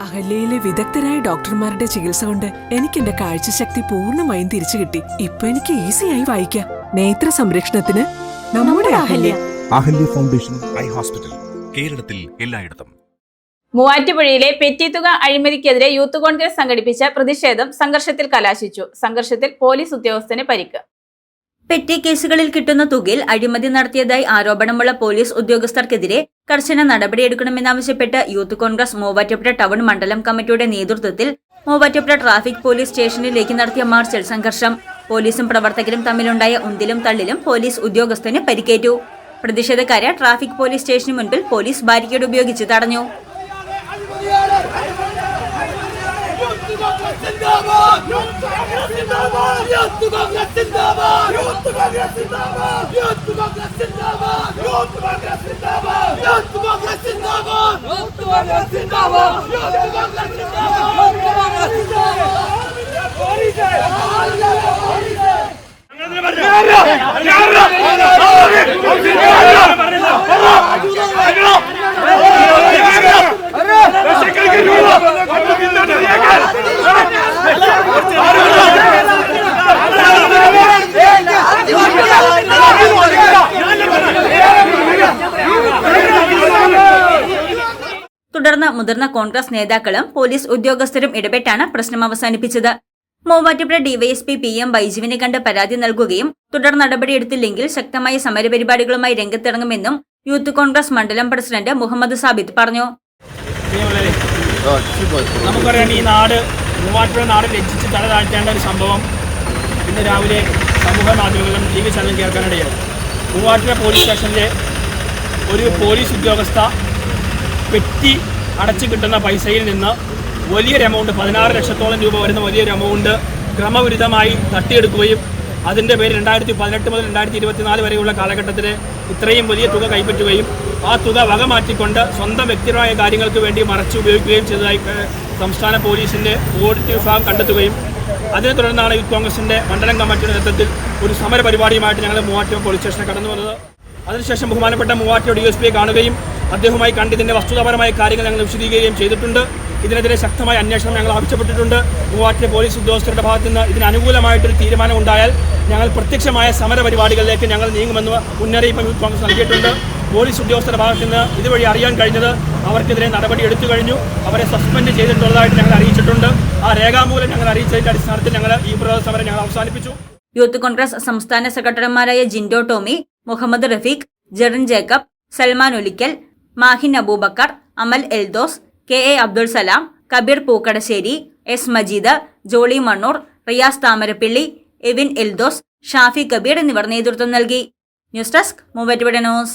അഹല്യയിലെ വിദഗ്ധരായ ഡോക്ടർമാരുടെ ചികിത്സ കൊണ്ട് എനിക്ക് എന്റെ കാഴ്ചശക്തി പൂർണമായും തിരിച്ചു കിട്ടി. ഇപ്പൊ എനിക്ക് ഈസിയായി വായിക്കാം. നേത്ര സംരക്ഷണത്തിന് നമ്മുടെ Ahalya. Ahalya. Foundation eye hospital കേരളത്തിൽ എല്ലായിടത്തും. മൂവാറ്റുപുഴയിലെ പെറ്റിത്തുക അഴിമതിക്കെതിരെ യൂത്ത് കോൺഗ്രസ് സംഘടിപ്പിച്ച പ്രതിഷേധം സംഘർഷത്തിൽ കലാശിച്ചു. സംഘർഷത്തിൽ പോലീസ് ഉദ്യോഗസ്ഥന് പരിക്ക്. പെറ്റി കേസുകളിൽ കിട്ടുന്ന തുകയിൽ അഴിമതി നടത്തിയതായി ആരോപണമുള്ള പോലീസ് ഉദ്യോഗസ്ഥർക്കെതിരെ കർശന നടപടിയെടുക്കണമെന്നാവശ്യപ്പെട്ട് യൂത്ത് കോൺഗ്രസ് മൂവാറ്റുപുഴ ടൗൺ മണ്ഡലം കമ്മിറ്റിയുടെ നേതൃത്വത്തിൽ മൂവാറ്റുപുഴ ട്രാഫിക് പോലീസ് സ്റ്റേഷനിലേക്ക് നടത്തിയ മാർച്ചിൽ സംഘർഷം. പോലീസും പ്രവർത്തകരും തമ്മിലുണ്ടായ ഉന്തിലും തള്ളിലും പോലീസ് ഉദ്യോഗസ്ഥന് പരിക്കേറ്റു. പ്രതിഷേധക്കാരെ ട്രാഫിക് പോലീസ് സ്റ്റേഷന് മുൻപിൽ പോലീസ് ബാരിക്കേഡ് ഉപയോഗിച്ച് തടഞ്ഞു. Demokrat Zindabad! Youth Demokrat Zindabad! Youth Demokrat Zindabad! Youth Demokrat Zindabad! Youth Demokrat Zindabad! Youth Demokrat Zindabad! തുടർന്ന് മുതിർന്ന കോൺഗ്രസ് നേതാക്കളും പോലീസ് ഉദ്യോഗസ്ഥരും ഇടപെട്ടാണ് പ്രശ്നം അവസാനിപ്പിച്ചത്. മൂവാറ്റുപുഴ ഡിവൈഎസ്പി പി എം ബൈജുവിനെ കണ്ട് പരാതി നൽകുകയും തുടർ നടപടിയെടുത്തില്ലെങ്കിൽ ശക്തമായ സമരപരിപാടികളുമായി രംഗത്തിറങ്ങുമെന്നും യൂത്ത് കോൺഗ്രസ് മണ്ഡലം പ്രസിഡന്റ് മുഹമ്മദ് സാബിത്ത് പറഞ്ഞു. നമുക്കറിയാം ഈ നാട് മൂവാറ്റുപുഴ നാട് ലജ്ജിച്ച് തല താഴ്ത്തേണ്ട ഒരു സംഭവം ഇന്ന് രാവിലെ സമൂഹ മാധ്യമങ്ങളിലും ടി വി മൂവാറ്റുപുഴ പോലീസ് സ്റ്റേഷനിലെ ഒരു പോലീസ് ഉദ്യോഗസ്ഥ പെറ്റി അടച്ചു കിട്ടുന്ന പൈസയിൽ നിന്ന് വലിയൊരു എമൗണ്ട് പതിനാറ് ലക്ഷത്തോളം രൂപ വരുന്ന വലിയൊരു എമൗണ്ട് ക്രമവിരുദ്ധമായി തട്ടിയെടുക്കുകയും അതിന്റെ പേര് രണ്ടായിരത്തി പതിനെട്ട് മുതൽ രണ്ടായിരത്തി ഇരുപത്തിനാല് വരെയുള്ള കാലഘട്ടത്തിൽ ഇത്രയും വലിയ തുക കൈപ്പറ്റുകയും ആ തുക വക മാറ്റിക്കൊണ്ട് സ്വന്തം വ്യക്തിപരമായ കാര്യങ്ങൾക്ക് വേണ്ടി മറച്ചു ഉപയോഗിക്കുകയും ചെയ്തതായി സംസ്ഥാന പോലീസിന്റെ ഓഡിറ്റ് വിഭാഗം കണ്ടെത്തുകയും അതിനെ തുടർന്നാണ് യൂത്ത് കോൺഗ്രസിന്റെ മണ്ഡലം കമ്മിറ്റിയുടെ നേതൃത്വത്തിൽ ഒരു സമര പരിപാടിയുമായിട്ട് ഞങ്ങൾ മൂവാറ്റുപുഴ പോലീസ് സ്റ്റേഷനെ കടന്നു വന്നത് അതിനുശേഷം ബഹുമാനപ്പെട്ട മൂവാറ്റുപുഴ ഡി എസ് പിയെ കാണുകയും അദ്ദേഹവുമായി കണ്ട് ഇതിന്റെ വസ്തുതാപരമായ കാര്യങ്ങൾ ഞങ്ങൾ വിശദീകരിക്കുകയും ചെയ്തിട്ടുണ്ട്. ഇതിനെതിരെ ശക്തമായ അന്വേഷണം ഞങ്ങൾ ആവശ്യപ്പെട്ടിട്ടുണ്ട്. മൂവാറ്റിലെ പോലീസ് ഉദ്യോഗസ്ഥരുടെ ഭാഗത്ത് നിന്ന് ഇതിന് അനുകൂലമായിട്ടൊരു തീരുമാനം ഉണ്ടായാൽ ഞങ്ങൾ പ്രത്യക്ഷമായ സമര പരിപാടികളിലേക്ക് ഞങ്ങൾ നീങ്ങുമെന്ന് മുന്നറിയിപ്പ് കോൺഗ്രസ് നൽകിയിട്ടുണ്ട്. പോലീസ് ഉദ്യോഗസ്ഥരുടെ ഭാഗത്ത് നിന്ന് ഇതുവഴി അറിയാൻ കഴിഞ്ഞത് അവർക്കെതിരെ നടപടി എടുത്തു കഴിഞ്ഞു. അവരെ സസ്പെൻഡ് ചെയ്തിട്ടുള്ളതായിട്ട് ഞങ്ങൾ അറിയിച്ചിട്ടുണ്ട്. ആ രേഖാമൂലം ഞങ്ങൾ അറിയിച്ചതിന്റെ അടിസ്ഥാനത്തിൽ ഞങ്ങൾ ഈ പ്രതിരോധ സമരം ഞങ്ങൾ അവസാനിപ്പിച്ചു. യൂത്ത് കോൺഗ്രസ് സംസ്ഥാന സെക്രട്ടറിമാരായ Jindo Tomy Muhammad Rafeeq Jerin Jacob Salman Olikkal Mahin Abubakar Amal Eldhose K A Abdul Salam Kabeer Pookkadassery S Majeed Jolly Mannoor Riyas Thamarappilly Evin Eldhose Shafi Kabeer എന്നിവർ നേതൃത്വം നൽകി. News desk Muvattupuzha news.